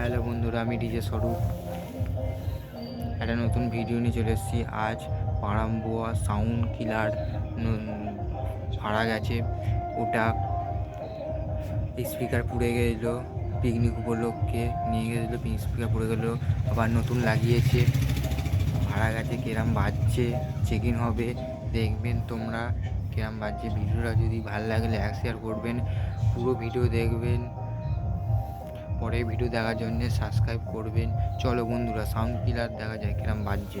Hello বন্ধুরা, আমি DJ স্বরূপ। একটা নতুন ভিডিও নিয়ে চলে এসেছি। আজ পাড়াম্বোয়া সাউন্ড কিলার ভাড়া গেছে। ওটা স্পিকার পুড়ে গেছিল পিকনিক উপলক্ষে নিয়ে গেছিল স্পিকার পুড়ে গেলো, আবার নতুন লাগিয়েছে। ভাড়া গেছে, কিরম বাজছে চেক ইন হবে, দেখবেন তোমরা কিরম বাজছে। ভিডিওটা যদি ভালো লাগলে এক শেয়ার করবেন। পুরো ভিডিও দেখবেন। পরের ভিডিও দেখার জন্য সাবস্ক্রাইব করবেন। চলো বন্ধুরা সাউন্ড কিলার দেখা যায় কিরম বাজছে।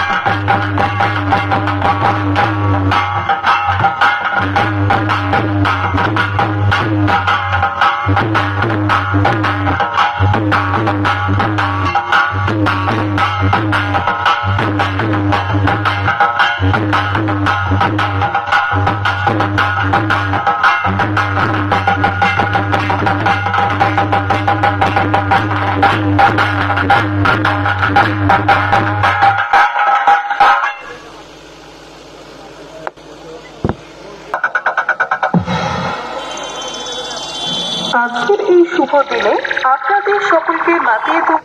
আজকের এই শুভ দিনে আপনাদের সকলকে মাতিয়ে দেব।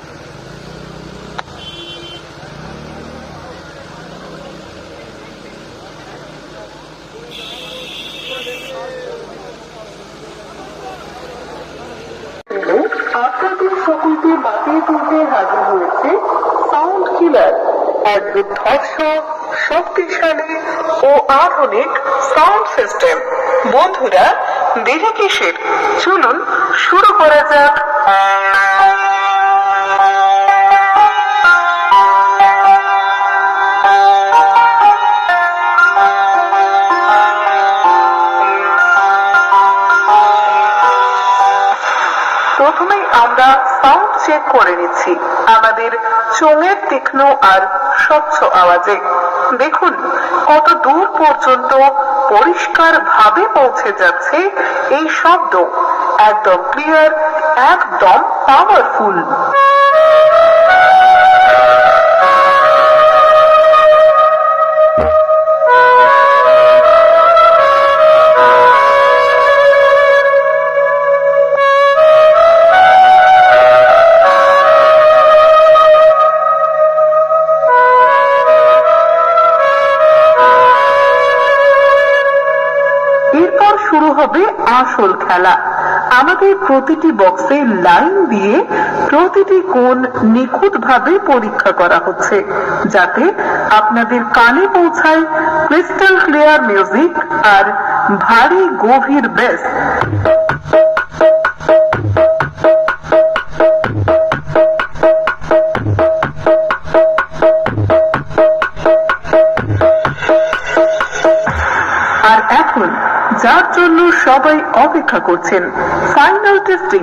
আপনাদের সকলকে মাতিয়ে তুলতে হাজির হয়েছে কিলার এক দুর্ধর্ষ শক্তিশালী ও আধুনিক সাউন্ড সিস্টেম বন্ধুরা দেরি কিসের চলুন শুরু করা যাক। প্রথমেই আমরা সাউন্ড চেক করে নিচ্ছি। আমাদের চোঙের তীক্ষ্ণ আর স্বচ্ছ আওয়াজে, দেখুন, কত দূর পর্যন্ত পরিষ্কার ভাবে পৌঁছে যাচ্ছে এই শব্দ। একদম ক্লিয়ার একদম পাওয়ারফুল হবে আসল খেলা। আমাদের প্রতিটি বক্সে লাইন দিয়ে প্রতিটি কোণ নিখুঁত ভাবে পরীক্ষা করা হচ্ছে, যাতে আপনাদের কানে পৌঁছায় ক্রিস্টাল ক্লিয়ার মিউজিক আর ভারী গভীর বেস সবাই অপেক্ষা করছেন। ফাইনাল টেস্টিং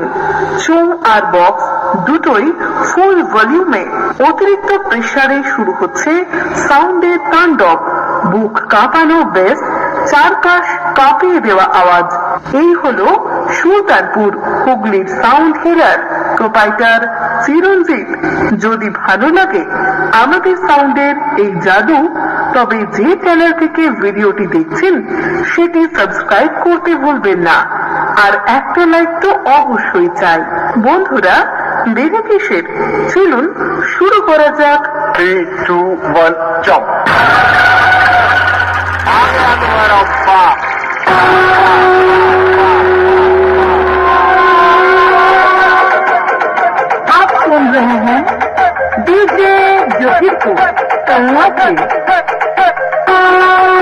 চুং আর বক্স দুটোই ফুল ভলিউমে অতিরিক্ত প্রেসারে শুরু হচ্ছে। সাউন্ডে তাণ্ডব, বুক কাঁপানো বেস চারপাশ কাঁপিয়ে দেওয়া আওয়াজ। এই হলো সুলতানপুর হুগলির সাউন্ড হিরার প্রোপাইটার চিরঞ্জিত যদি ভালো লাগে আমাদের সাউন্ডের এই জাদু তবে যে চ্যানেল থেকে ভিডিওটি দেখছেন সেটি সাবস্ক্রাইব করতে ভুলবেন না। আর একটা লাইক তো অবশ্যই চাই। বন্ধুরা দেরি কিসের? চলুন শুরু করা যাক। Three, two, one, jump. You're equal and lucky.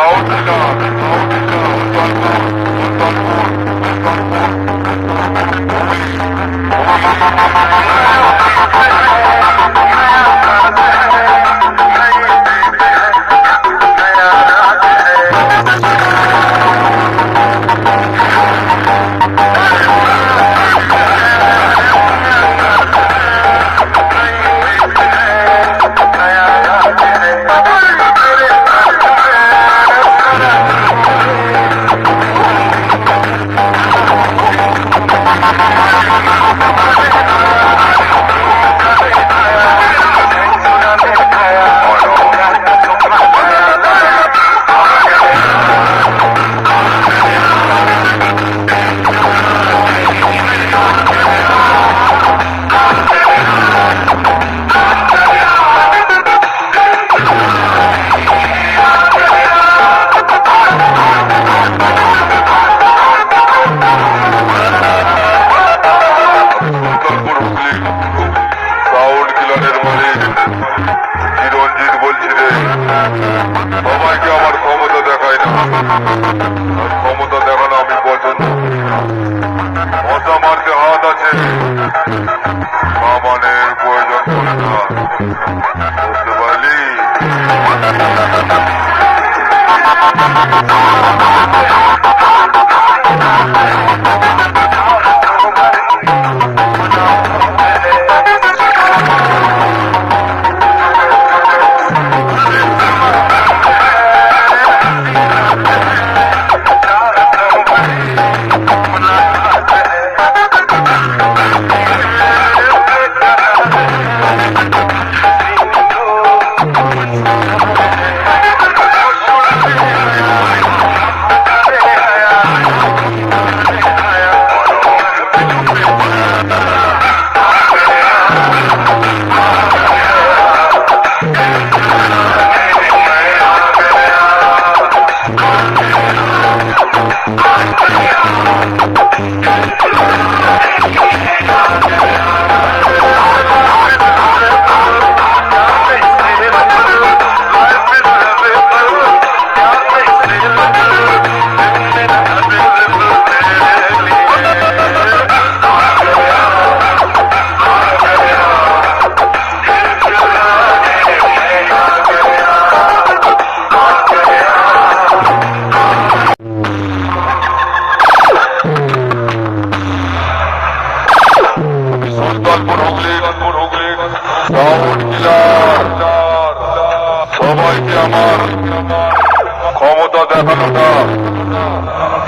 Load stop. Load stop. Thank you.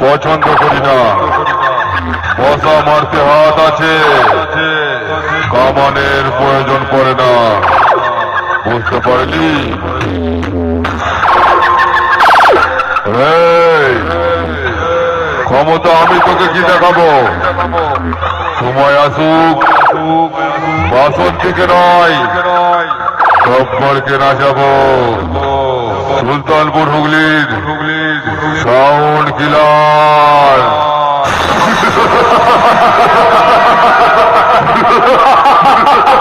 পছন্দ করি না। বসা মারতে হাত আছে। কামানের প্রয়োজন পড়ে না। বুঝতে পারলি? ক্ষমতা আমি তোকে কি দেখাবো? সময় আসুক। বাসন থেকে নয় সব্বরকে নাচাবো। সুলতানপুর হুগলির sound killer Ha ha ha ha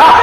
ha!